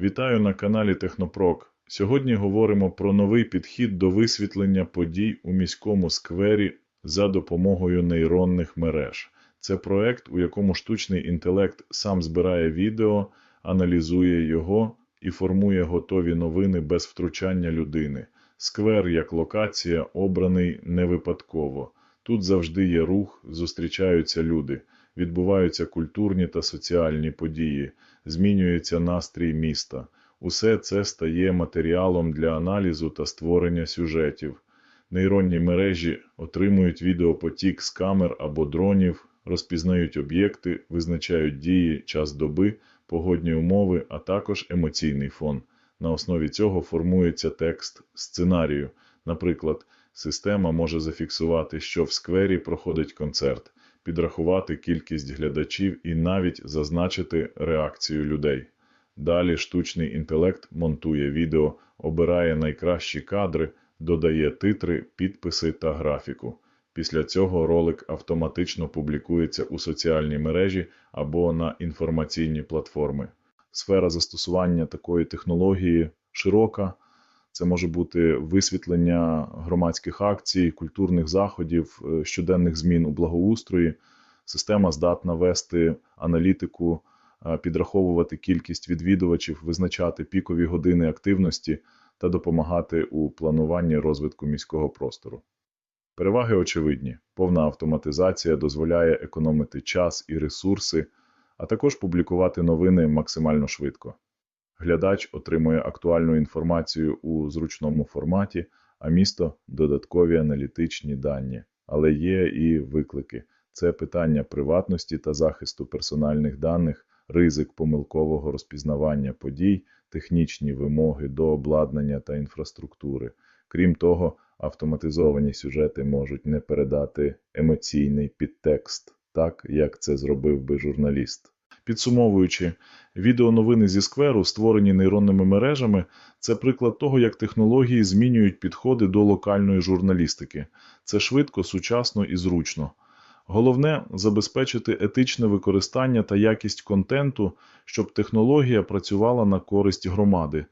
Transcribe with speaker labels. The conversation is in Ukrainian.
Speaker 1: Вітаю на каналі Технопрок. Сьогодні говоримо про новий підхід до висвітлення подій у міському сквері за допомогою нейронних мереж. Це проект, у якому штучний інтелект сам збирає відео, аналізує його і формує готові новини без втручання людини. Сквер як локація обраний не випадково. Тут завжди є рух, зустрічаються люди, відбуваються культурні та соціальні події, змінюється настрій міста. Усе це стає матеріалом для аналізу та створення сюжетів. Нейронні мережі отримують відеопотік з камер або дронів, розпізнають об'єкти, визначають дії, час доби, погодні умови, а також емоційний фон. На основі цього формується текст сценарію. Наприклад, система може зафіксувати, що в сквері проходить концерт, підрахувати кількість глядачів і навіть зазначити реакцію людей. Далі штучний інтелект монтує відео, обирає найкращі кадри, додає титри, підписи та графіку. Після цього ролик автоматично публікується у соціальній мережі або на інформаційні платформи. Сфера застосування такої технології широка. Це може бути висвітлення громадських акцій, культурних заходів, е, щоденних змін у благоустрої. Система здатна вести аналітику, е, підраховувати кількість відвідувачів, визначати пікові години активності та допомагати у плануванні розвитку міського простору. Переваги очевидні: повна автоматизація дозволяє економити час і ресурси, а також публікувати новини максимально швидко. Глядач отримує актуальну інформацію у зручному форматі, а місто додаткові аналітичні дані. Але є і виклики: це питання приватності та захисту персональних даних, ризик помилкового розпізнавання подій, технічні вимоги до обладнання та інфраструктури. Крім того, автоматизовані сюжети можуть не передати емоційний підтекст, так як це зробив би журналіст. Підсумовуючи, відеоновини зі скверу, створені нейронними мережами, це приклад того, як технології змінюють підходи до локальної журналістики. Це швидко, сучасно і зручно. Головне забезпечити етичне використання та якість контенту, щоб технологія працювала на користь громади.